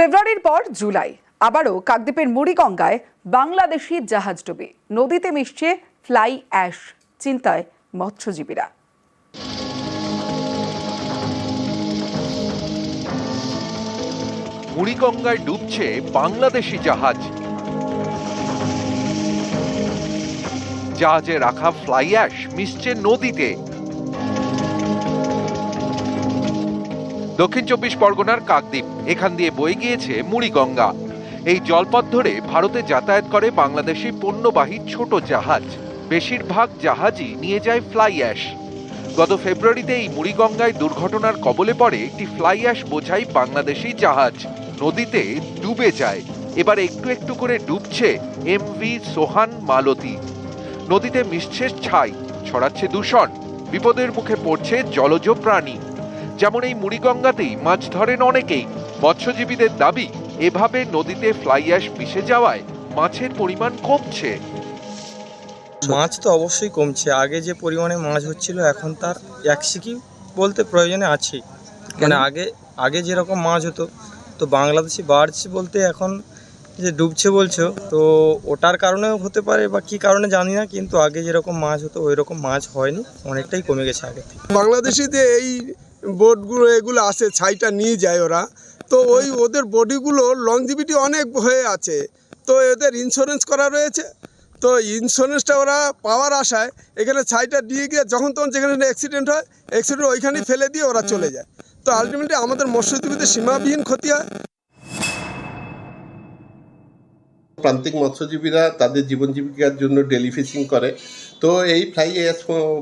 ফেব্রুয়ারির পর জুলাই। আবারও কাকদ্বীপের মুড়িগঙ্গায় বাংলাদেশি জাহাজ ডুবে নদীতে মিশছে ফ্লাই অ্যাশ, চিন্তায় মৎস্যজীবীরা। মুড়িগঙ্গায় ডুবছে বাংলাদেশি জাহাজ। জাহাজে রাখা ফ্লাই অ্যাশ মিশছে নদীতে। দক্ষিণ চব্বিশ পরগনার কাকদ্বীপ। এখান দিয়ে বয়ে গিয়েছে মুড়িগঙ্গা এই জলপথ ধরে ভারতে যাতায়াত করে বাংলাদেশি পণ্যবাহী ছোট জাহাজ। বেশিরভাগ জাহাজই নিয়ে যায় ফ্লাই অ্যাশ গত ফেব্রুয়ারিতে এই মুড়িগঙ্গায় দুর্ঘটনার কবলে পড়ে একটি ফ্লাই অ্যাশ বোঝাই বাংলাদেশি জাহাজ। নদীতে ডুবে যায়। এবার একটু একটু করে ডুবছে এমভি সোহান মালতী। নদীতে মিশছে ছাই, ছড়াচ্ছে দূষণ। বিপদের মুখে পড়ছে জলজ প্রাণী। যেমন এই মুড়িগঙ্গাতেই মাছ ধরেন অনেকেই মৎস্যজীবীদের দাবি এভাবে নদীতে ফ্লাই অ্যাশ মিশে যাওয়ায় মাছের পরিমাণ কমছে। মাছ তো অবশ্যই কমছে। আগে যে পরিমাণে মাছ হচ্ছিল এখন তার এক সিকি বলতে প্রয়োজনে আছে। মানে? আগে আগে যেরকম মাছ হতো তো বাংলাদেশি বাড়ছে বলতে এখন যে ডুবছে বলছো তো ওটার কারণেও হতে পারে বা কী কারণে জানি না কিন্তু আগে যেরকম মাছ হতো ওই রকম মাছ হয়নি অনেকটাই কমে গেছে আগে থেকে। বাংলাদেশিতে এই বোটগুলো এগুলো আসে, ছাইটা নিয়ে যায় ওরা। তো ওই ওদের বডিগুলো লংজিভিটি অনেক হয়ে আছে। তো এদের ইন্স্যুরেন্স করা রয়েছে। তো ইন্স্যুরেন্সটা ওরা পাওয়ার আশায় এখানে ছাইটা দিয়ে গিয়ে যখন তখন যেখানে অ্যাক্সিডেন্ট হয় অ্যাক্সিডেন্ট ওইখানেই ফেলে দিয়ে ওরা চলে যায়। তো আলটিমেটলি আমাদের মৎস্যজীবীদের সীমাবিহীন ক্ষতি হয়। প্রান্তিক মৎস্যজীবীরা তাদের জীবন জীবিকার জন্য ডেলি ফিশিং করে। তো এই ফ্লাই এস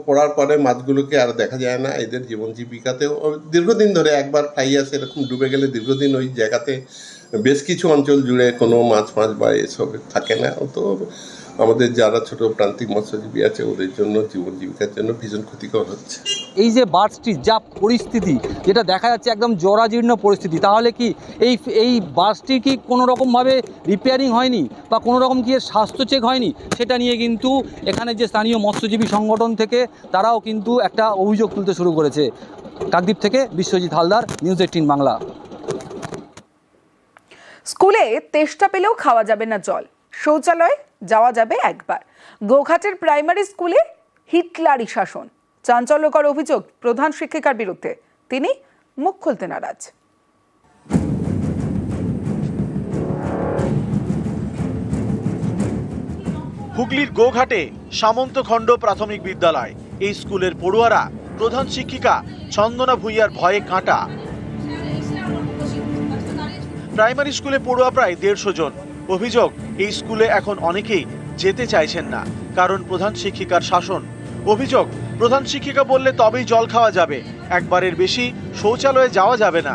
পড়ার পরে মাছগুলোকে আর দেখা যায় না, এদের জীবন জীবিকাতেও দীর্ঘদিন ধরে একবার ফ্লাই এস এরকম ডুবে গেলে দীর্ঘদিন ওই জায়গাতে বেশ কিছু অঞ্চল জুড়ে কোনো মাছ মাছ বা এসব থাকে না। তো আমাদের যারা ছোট প্রান্তিক মৎস্যজীবী আছে ওদের জন্য জীবন জীবিকার জন্য ভীষণ ক্ষতিকর হচ্ছে। এই যে বাসটির যা পরিস্থিতি যেটা দেখা যাচ্ছে একদম জরাজীর্ণ পরিস্থিতি তাহলে কি এই এই বাসটি কি কোনো রকমভাবে রিপেয়ারিং হয়নি বা কোনো রকম কি স্বাস্থ্য চেক হয়নি? সেটা নিয়ে কিন্তু এখানে যে স্থানীয় মৎস্যজীবী সংগঠন থেকে তারাও কিন্তু একটা অভিযোগ তুলতে শুরু করেছে। কাকদ্বীপ থেকে বিশ্বজিৎ হালদার নিউজ এইটিন বাংলা। স্কুলে তেষ্টা পেলেও খাওয়া যাবে না জল। শৌচালয়ে যাওয়া যাবে একবার। গোঘাটের প্রাইমারি স্কুলে হিটলারি শাসন চাঞ্চল্যকর অভিযোগ প্রধান শিক্ষিকার বিরুদ্ধে। তিনি মুখ খুলতে নারাজ। হুগলির গোঘাটে সামন্তখণ্ড প্রাথমিক বিদ্যালয়। এই স্কুলের পড়ুয়ারা প্রধান শিক্ষিকা চন্দনা ভূঁইয়ার ভয়ে কাঁটা। প্রাইমারি স্কুলে পড়ুয়া প্রায় দেড়শো জন। অভিযোগ এই স্কুলে এখন অনেকেই যেতে চাইছেন না কারণ প্রধান শিক্ষিকার শাসন। অভিযোগ প্রধান শিক্ষিকা বললে তবেই জল খাওয়া যাবে একবারের বেশি শৌচালয়ে যাওয়া যাবে না।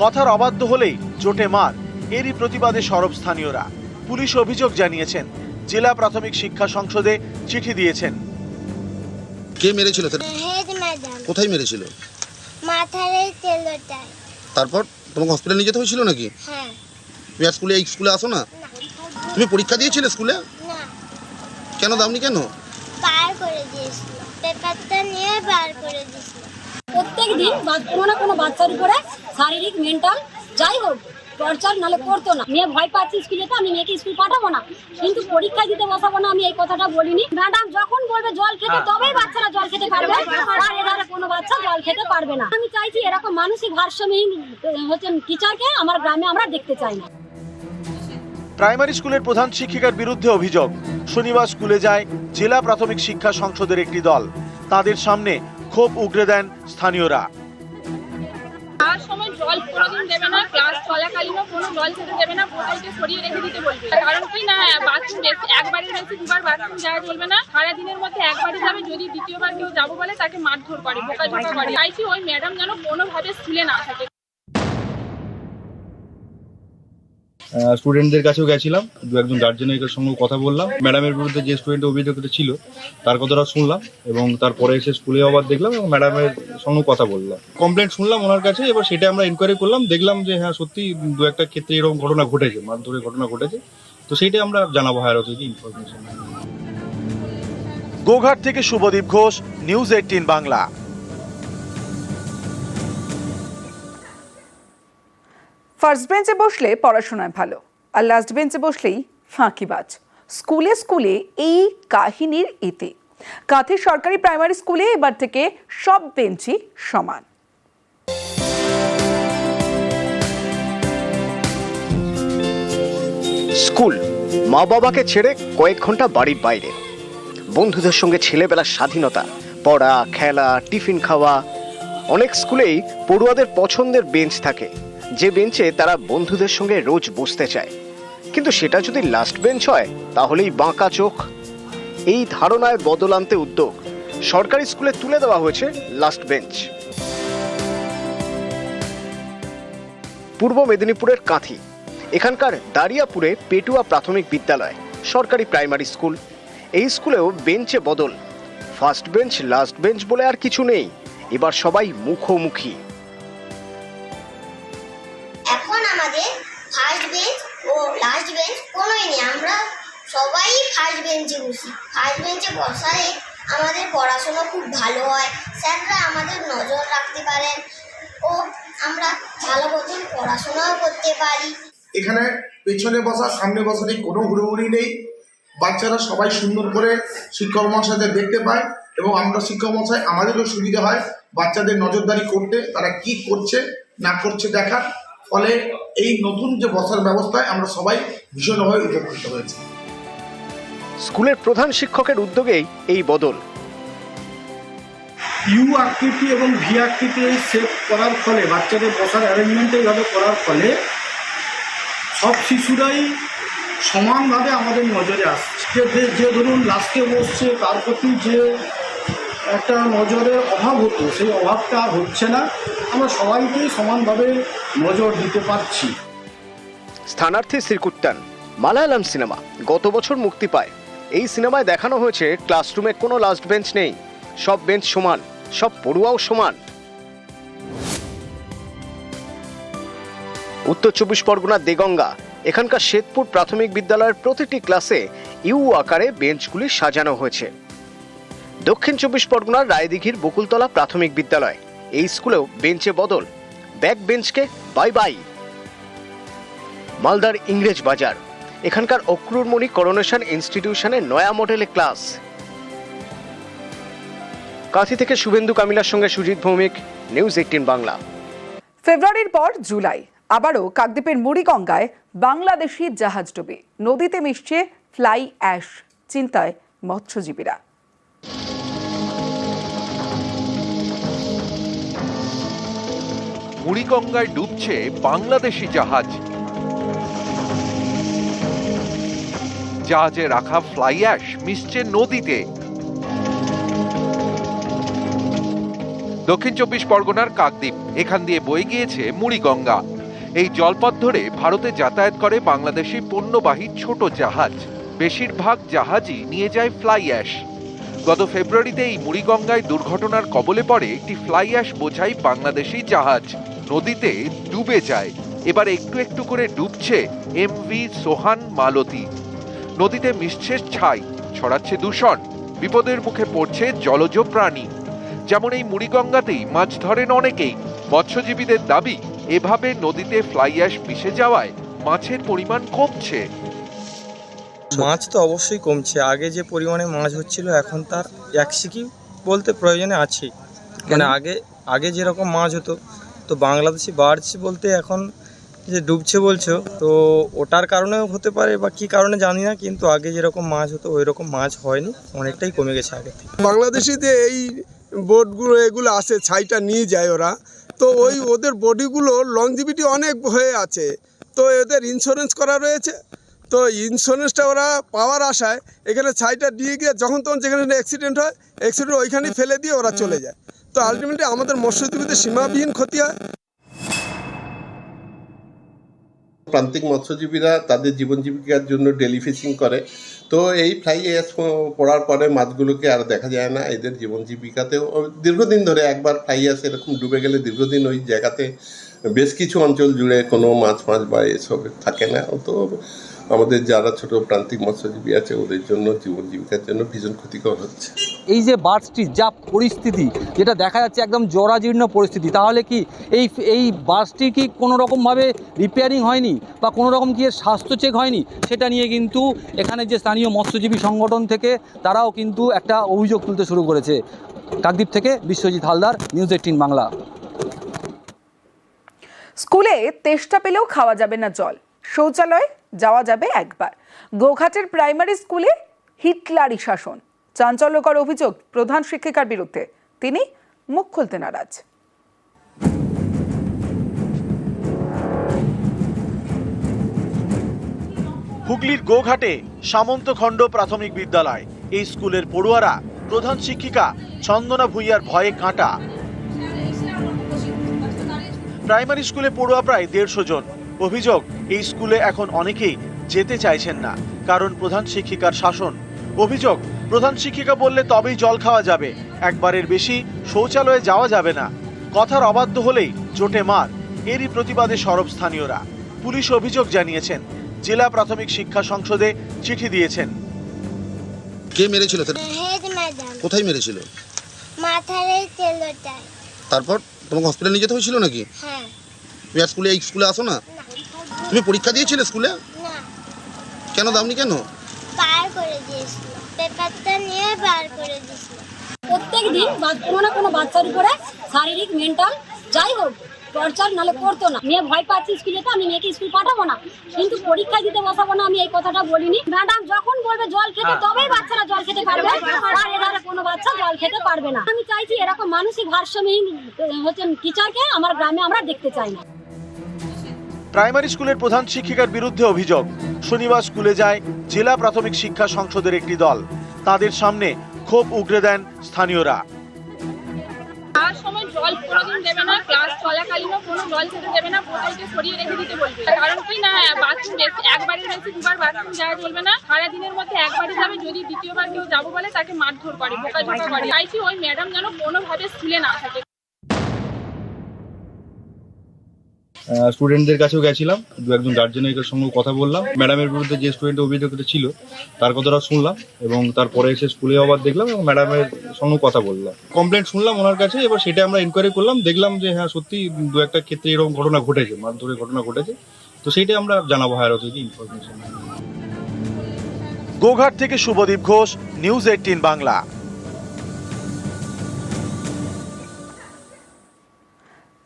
কথার অবাধ্য হলেই জোটে মার এরই প্রতিবাদে সরব স্থানীয়রা। পুলিশ অভিযোগ জানিয়েছেন জেলা প্রাথমিক শিক্ষা সংসদে চিঠি দিয়েছেন। কে মেরেছিল তোর? হেড ম্যাডাম কোথায় মেরেছিল? মাথার এই তেলোটায়। তারপর তোমাকে হসপিটালে নিয়ে যেতে হয়েছিল নাকি? হ্যাঁ। তুমি স্কুলে এই স্কুলে আসো না? তুমি পরীক্ষা দিয়েছিলে স্কুলে? না। কেন দাওনি কেন? বার করে দিয়েছিল। পেপারটা নিয়ে বার করে দিয়েছিল। প্রত্যেক দিন কোনো না কোনো বাচ্চার উপরে শারীরিক মেন্টাল যাই হোক টর্চার নালে করতো না। মেয়ে ভয় পাচ্ছে স্কুলে তো আমি মেয়েকে স্কুল পাঠাবো না। কিন্তু পরীক্ষা দিতে বসাবো না আমি এই কথাটা বলিনি। ম্যাডাম যখন বলবে জল খেতে তবেই বাচ্চারা জল খেতে পারবে। আর এধারে কোনো বাচ্চা জল খেতে পারবে না। আমি চাইছি এরকম মানসিক ভারসাম্যহীন আহ, হচ্ছেন টিচারকে আমার গ্রামে আমরা দেখতে চাই না। প্রাইমারি স্কুলের প্রধান শিক্ষিকার বিরুদ্ধে অভিযোগ। শনিবার স্কুলে যায় জেলা প্রাথমিক শিক্ষা সংসদের একটি দল। তাদের সামনে ক্ষোভ উগরে দেন স্থানীয়রা। স্কুলে না থাকে? স্টুডেন্টদের কাছেও গেছিলাম। দু একজন গার্জেনের সঙ্গে কথা বললাম। ম্যাডামের বিরুদ্ধে যে স্টুডেন্টের অভিযোগটা ছিল, তার কথাটা শুনলাম এবং তারপরে এসে স্কুলে আবার দেখলাম এবং ম্যাডামের সঙ্গে কথা বললাম। কমপ্লেন শুনলাম ওনার কাছে, এবার সেটা আমরা ইনকোয়ারি করলাম, দেখলাম যে হ্যাঁ সত্যি দু একটা ক্ষেত্রে এরকম ঘটনা ঘটেছে, মারধরের ঘটনা ঘটেছে। তো সেইটাই আমরা জানাব হায়ার অথরিটি ইনফরমেশন গোঘাট থেকে Subhadip Ghosh news eighteen Bangla. First বেঞ্চে বসলে পড়াশোনায় ভালো, আর লাস্ট বেঞ্চে বসলেই ফাঁকিবাজ। স্কুলে স্কুলে এই কাহিনীর ইতি। কাঁথি সরকারি প্রাইমারি স্কুলে এবার থেকে সব বেঞ্চই সমান। স্কুল মা বাবাকে ছেড়ে কয়েক ঘণ্টা বাড়ির বাইরে। বন্ধুদের সঙ্গে ছেলেবেলার স্বাধীনতা, পড়া, খেলা, টিফিন খাওয়া। অনেক স্কুলেই পড়ুয়াদের পছন্দের বেঞ্চ থাকে। যে বেঞ্চে তারা বন্ধুদের সঙ্গে রোজ বসতে চায়। কিন্তু সেটা যদি লাস্ট বেঞ্চ হয়, তাহলেই বাঁকা চোখ। এই ধারণায় বদল আনতে উদ্যোগ সরকারি স্কুলে তুলে দেওয়া হয়েছে লাস্ট বেঞ্চ পূর্ব মেদিনীপুরের কাঁথি, এখানকার দারিয়াপুরে পেটুয়া প্রাথমিক বিদ্যালয়, সরকারি প্রাইমারি স্কুল এই স্কুলেও বেঞ্চে বদল। ফার্স্ট বেঞ্চ লাস্ট বেঞ্চ বলে আর কিছু নেই। এবার সবাই মুখোমুখি। নেই আমরা সবাই ফার্স্ট বেঞ্চে বসি। ফার্স্ট বেঞ্চে বসালে আমাদের পড়াশোনা খুব ভালো হয়। স্যাররা আমাদের নজর রাখতে পারেন। ও, আমরা ভালো মতন পড়াশোনাও করতে পারি। এখানে পেছনে বসা, সামনে বসা নেই কোনো হুড়োহুড়ি নেই। বাচ্চারা সবাই সুন্দর করে শিক্ষক মহাশয়দের দেখতে পায় এবং আমরা শিক্ষক মহাশয়, আমাদেরও সুবিধা হয় বাচ্চাদের নজরদারি করতে, তারা কি করছে, না করছে দেখার। ফলে এই নতুন যে বসার ব্যবস্থায় আমরা সবাই ভীষণভাবে উপকৃত হয়েছি। স্কুলের প্রধান শিক্ষকের উদ্যোগেই এই বদল। ইউ আকৃতি এবং ভি আকৃতি এই সেট করার ফলে বাচ্চাদের বসার অ্যারেঞ্জমেন্ট এইভাবে করার ফলে সব শিশুরাই সমানভাবে আমাদের নজরে আসছে। যে- যে- যে ধরুন লাস্টে বসছে তার প্রতি যে একটা নজরের অভাব হতো সেই অভাবটা আর হচ্ছে না। আমরা সবাইকেই সমানভাবে নজর দিতে পারছি। স্থানার্থী শ্রীকুট্টান মালায়ালাম সিনেমা, গত বছর মুক্তি পায়। এই সিনেমায় দেখানো হয়েছে ক্লাসরুমে কোনো লাস্ট বেঞ্চ নেই, সব বেঞ্চ সমান, সব পড়ুয়াও সমান। উত্তর চব্বিশ পরগনার দেগঙ্গা, এখানকার শ্বেতপুর প্রাথমিক বিদ্যালয়ের প্রতিটি ক্লাসে ইউ আকারে বেঞ্চগুলি সাজানো হয়েছে। দক্ষিণ চব্বিশ পরগনার রায়দিঘির বকুলতলা প্রাথমিক বিদ্যালয়, এই স্কুলেও বেঞ্চে বদল। ব্যাক বেঞ্চকে বাই বাই মালদার ইংরেজ বাজার। এখানকার অক্রুরমণি করোনেশন ইনস্টিটিউশনের নয়া মডেলে ক্লাস। কাঁথি থেকে শুভেন্দু কামিলার সঙ্গে সুজিত ভৌমিক নিউজ এইটিন বাংলা। ফেব্রুয়ারির পর জুলাই আবারও কাকদ্বীপের মুড়িগঙ্গায় বাংলাদেশি জাহাজ ডুবে। নদীতে মিশছে ফ্লাই অ্যাশ চিন্তায় মৎস্যজীবীরা। মুড়িগঙ্গায় ডুবছে বাংলাদেশি জাহাজ। জাহাজে রাখা ফ্লাই অ্যাশ মিশছে নদীতে। দক্ষিণ চব্বিশ পরগনার কাকদ্বীপ, এখান দিয়ে বয়ে গিয়েছে মুড়িগঙ্গা। এই জলপথ ধরে ভারতে যাতায়াত করে বাংলাদেশি পণ্যবাহী ছোট জাহাজ। বেশিরভাগ জাহাজই নিয়ে যায় ফ্লাই অ্যাশ। গত ফেব্রুয়ারিতে এই মুড়িগঙ্গায় দুর্ঘটনার কবলে পড়ে একটি ফ্লাই অ্যাশ বোঝাই বাংলাদেশি জাহাজ। নদীতে ডুবে যায়। এবার একটু একটু করে ডুবছে এমভি সোহান মালতী। নদীতে মিশছে ছাই ছড়াচ্ছে দূষণ বিপদের মুখে পড়ছে জলজ প্রাণী। যেমন এই মুড়িগঙ্গাতেই মাছ ধরেন অনেকেই মৎস্যজীবীদের দাবি এভাবে নদীতে ফ্লাই অ্যাশ মিশে যাওয়ায় মাছের পরিমাণ কমছে। মাছ তো অবশ্যই কমছে। আগে যে পরিমাণে মাছ হচ্ছিল এখন তার এক সিকি বলতে প্রয়োজনে আছে মানে আগে আগে যেরকম মাছ হতো তো বাংলাদেশি বাড়ছে বলতে এখন যে ডুবছে বলছো, তো ওটার কারণেও হতে পারে বা কী কারণে জানি না, কিন্তু আগে যেরকম মাছ হতো ওই রকম মাছ হয়নি, অনেকটাই কমে গেছে আগে থেকে। বাংলাদেশিতে এই বোটগুলো, এগুলো আসে ছাইটা নিয়ে যায় ওরা। তো ওই ওদের বডিগুলো লংজিভিটি অনেক হয়ে আছে। তো এদের ইন্স্যুরেন্স করা রয়েছে। তো ইন্স্যুরেন্সটা ওরা পাওয়ার আশায় এখানে ছাইটা দিয়ে গিয়ে যখন তখন যেখানে অ্যাক্সিডেন্ট হয় অ্যাক্সিডেন্ট ওইখানেই ফেলে দিয়ে ওরা চলে যায়। তো আলটিমেটলি আমাদের মৎস্যজীবীদের সীমাবিহীন ক্ষতি হয়। প্রান্তিক মৎস্যজীবীরা তাদের জীবন জীবিকার জন্য ডেলি ফিশিং করে। তো এই ফ্লাই এস পড়ার পরে মাছগুলোকে আর দেখা যায় না, এদের জীবন জীবিকাতেও। দীর্ঘদিন ধরে একবার ফ্লাই এস এরকম ডুবে গেলে দীর্ঘদিন ওই জায়গাতে বেশ কিছু অঞ্চল জুড়ে কোনো মাছ মাছ বা এসব থাকে না। তো আমাদের যারা ছোট প্রান্তিক মৎস্যজীবী আছে ওদের জন্য জীবন জীবিকার জন্য ভীষণ ক্ষতিকর হচ্ছে। এই যে বার্ডসটির যা পরিস্থিতি যেটা দেখা যাচ্ছে একদম জরাজীর্ণ পরিস্থিতি তাহলে কি এই এই বাসটি কি কোনো রকমভাবে রিপেয়ারিং হয়নি বা কোনো রকম কি এর স্বাস্থ্য চেক হয়নি? সেটা নিয়ে কিন্তু এখানে যে স্থানীয় মৎস্যজীবী সংগঠন থেকে তারাও কিন্তু একটা অভিযোগ তুলতে শুরু করেছে। কাকদ্বীপ থেকে বিশ্বজিৎ হালদার নিউজ এইটিন বাংলা। স্কুলে তেষ্টা পেলেও খাওয়া যাবে না জল। শৌচালয়ে যাওয়া যাবে একবার। গোঘাটের প্রাইমারি স্কুলে হিটলারি শাসন চাঞ্চল্যকর অভিযোগ প্রধান শিক্ষিকার বিরুদ্ধে। তিনি মুখ খুলতে নারাজ। হুগলির গোঘাটে সামন্তখণ্ড প্রাথমিক বিদ্যালয়। এই স্কুলের পড়ুয়ারা প্রধান শিক্ষিকা চন্দনা ভূঁইয়ার ভয়ে কাঁটা। প্রাইমারি স্কুলে পড়ুয়া প্রায় দেড়শো জন। অভিযোগ এই স্কুলে এখন অনেকেই যেতে চাইছেন না কারণ প্রধান শিক্ষিকার শাসন। অভিযোগ প্রধান শিক্ষিকা বললে তবেই জল খাওয়া যাবে একবারের বেশি শৌচালয়ে যাওয়া যাবে না। কথার অবাধ্য হলেই জোটে মার এরই প্রতিবাদে সরব স্থানীয়রা। পুলিশ অভিযোগ জানিয়েছেন জেলা প্রাথমিক শিক্ষা সংসদে চিঠি দিয়েছেন। কে মেরেছিল তোর? Head madam. কোথায় মেরেছিল? মাথার এই তেলোটায় তারপর তোমাকে হসপিটালে নিয়ে যেতে হয়েছিল নাকি? হ্যাঁ। তুমি আর স্কুলে এই স্কুলে আসো না? তুমি পরীক্ষা দিয়েছিলে স্কুলে? না। কেন দাওনি কেন? বার করে দিয়েছিল। পেপারটা নিয়ে বার করে দিয়েছিল। প্রত্যেক দিন কোনো না কোনো বাচ্চার উপরে শারীরিক মেন্টাল যাই হোক টর্চার নালে করতো না। মেয়ে ভয় পাচ্ছে স্কুলে তো আমি মেয়েকে স্কুল পাঠাবো না। কিন্তু পরীক্ষা দিতে বসাবো না আমি এই কথাটা বলিনি। ম্যাডাম যখন বলবে জল খেতে তবেই বাচ্চারা জল খেতে পারবে। আর এধারে কোনো বাচ্চা জল খেতে পারবে না। আমি চাইছি এরকম মানসিক ভারসাম্যহীন আহ, হচ্ছে টিচারকে আমার গ্রামে আমরা দেখতে চাই না। প্রাইমারি স্কুলের প্রধান শিক্ষিকার বিরুদ্ধে অভিযোগ। শনিবার স্কুলে যায় জেলা প্রাথমিক শিক্ষা সংসদের একটি দল। তাদের সামনে ক্ষোভ উগরে দেন স্থানীয়রা। যদি দ্বিতীয়বার কেউ যাব বলে তাকে মারধর করে করে। ওই ম্যাডাম যেন কোনোভাবে স্কুলে না থাকে? স্টুডেন্টদের কাছেও গেছিলাম। দু একজন গার্জেনের সঙ্গে কথা বললাম। ম্যাডামের বিরুদ্ধে যে স্টুডেন্ট অভিযোগটা ছিল, তার কথাটা শুনলাম এবং তারপরে এসে স্কুলে আবার দেখলাম এবং ম্যাডামের সঙ্গে কথা বললাম। কমপ্লেন শুনলাম ওনার কাছে, এবার সেটা আমরা ইনকোয়ারি করলাম, দেখলাম যে হ্যাঁ সত্যি দু একটা ক্ষেত্রে এরকম ঘটনা ঘটেছে, মারধরের ঘটনা ঘটেছে। তো সেইটাই আমরা জানাব হায়ার অথরিটি ইনফরমেশন গোঘাট থেকে Subhadip Ghosh news eighteen Bangla.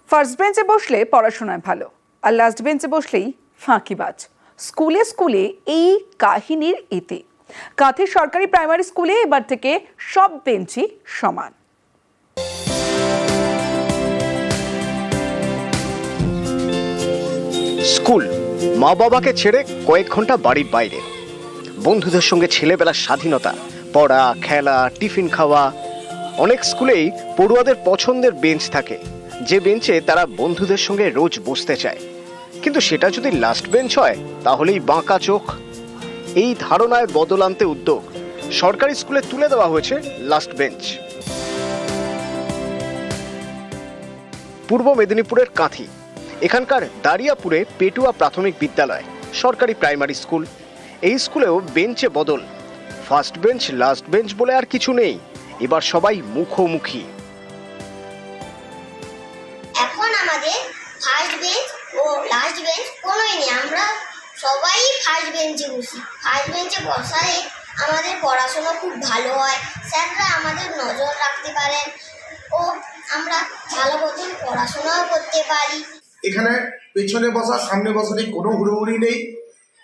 First বেঞ্চে বসলে পড়াশোনায় ভালো, আর লাস্ট বেঞ্চে বসলেই ফাঁকিবাজ স্কুলে স্কুলে এই কাহিনীর ইতি কাঁথি সরকারি প্রাইমারি স্কুলে এবার থেকে সব বেঞ্চই সমান। স্কুল, মা বাবাকে ছেড়ে কয়েক ঘণ্টা বাড়ির বাইরে। বন্ধুদের সঙ্গে ছেলেবেলার স্বাধীনতা, পড়া, খেলা, টিফিন খাওয়া, অনেক স্কুলেই পড়ুয়াদের পছন্দের বেঞ্চ থাকে। যে বেঞ্চে তারা বন্ধুদের সঙ্গে রোজ বসতে চায়। কিন্তু সেটা যদি লাস্ট বেঞ্চ হয়, তাহলেই বাঁকা চোখ। এই ধারণায় বদল আনতে উদ্যোগ সরকারি স্কুলে তুলে দেওয়া হয়েছে লাস্ট বেঞ্চ পূর্ব মেদিনীপুরের কাঁথি, এখানকার দারিয়াপুরে পেটুয়া প্রাথমিক বিদ্যালয়, সরকারি প্রাইমারি স্কুল এই স্কুলেও বেঞ্চে বদল। ফার্স্ট বেঞ্চ লাস্ট বেঞ্চ বলে আর কিছু নেই। এবার সবাই মুখোমুখি। এখন আমাদের ফার্স্ট বেঞ্চ ও লাস্ট বেঞ্চ কোনোই নেই। আমরা সবাই ফার্স্ট বেঞ্চে বসি। ফার্স্ট বেঞ্চে বসালে আমাদের পড়াশোনা খুব ভালো হয়। স্যাররা আমাদের নজর রাখতে পারেন ও আমরা ভালো মতন পড়াশোনাও করতে পারি। এখানে পেছনে বসা, সামনে বসারই কোনো হুড়োহুড়ি নেই।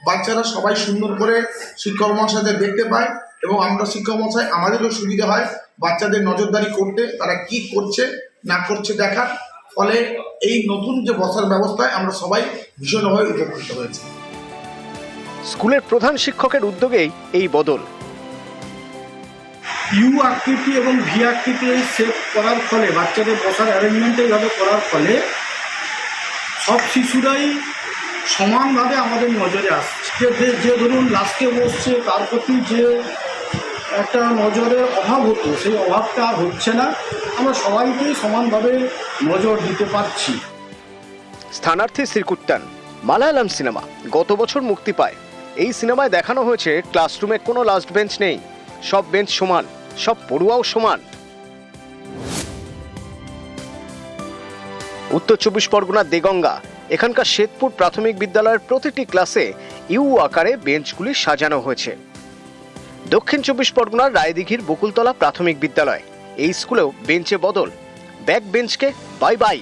বাচ্চারা সবাই সুন্দর করে শিক্ষক মহাশয়দের দেখতে পায় এবং আমরা শিক্ষক মশাই আমাদেরও সুবিধা হয় বাচ্চাদের নজরদারি করতে, তারা কি করছে, না করছে দেখার। ফলে এই নতুন যে বসার ব্যবস্থায় আমরা সবাই ভীষণভাবে উপকৃত হয়েছি। স্কুলের প্রধান শিক্ষকের উদ্যোগেই এই বদল। ইউ আকৃতি এবং ভি আকৃতি এই সেট করার ফলে বাচ্চাদের বসার অ্যারেঞ্জমেন্ট এইভাবে করার ফলে সব শিশুরাই সমানভাবে আমাদের নজরে আসছে। যে ধরুন লাস্টে বসছে তার প্রতি যে একটা নজরের অভাব হতো, সেই অভাবটা আর হচ্ছে না। আমরা সবাইকেই সমানভাবে নজর দিতে পারছি। স্থানার্থী শ্রীকুট্টান, মালায়ালাম সিনেমা, গত বছর মুক্তি পায়। এই সিনেমায় দেখানো হয়েছে, ক্লাসরুমে কোনো লাস্ট বেঞ্চ নেই। সব বেঞ্চ সমান, সব পড়ুয়াও সমান। উত্তর চব্বিশ পরগনার দেগঙ্গা, এখানকার শ্বেতপুর প্রাথমিক বিদ্যালয়ের প্রতিটি ক্লাসে ইউ আকারে বেঞ্চগুলি সাজানো হয়েছে। দক্ষিণ চব্বিশ পরগনার রায়দিঘির বকুলতলা প্রাথমিক বিদ্যালয়। এই স্কুলেও বেঞ্চে বদল। ব্যাক বেঞ্চকে বাই বাই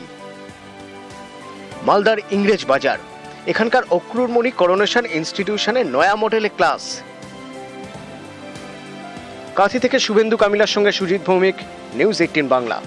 মালদার ইংরেজ বাজার। এখানকার অক্রুরমণি করোনেশন ইনস্টিটিউশনের নয়া মডেলে ক্লাস। কাঁথি থেকে শুভেন্দু কামিলার সঙ্গে সুজিত ভৌমিক, নিউজ এইটিন বাংলা।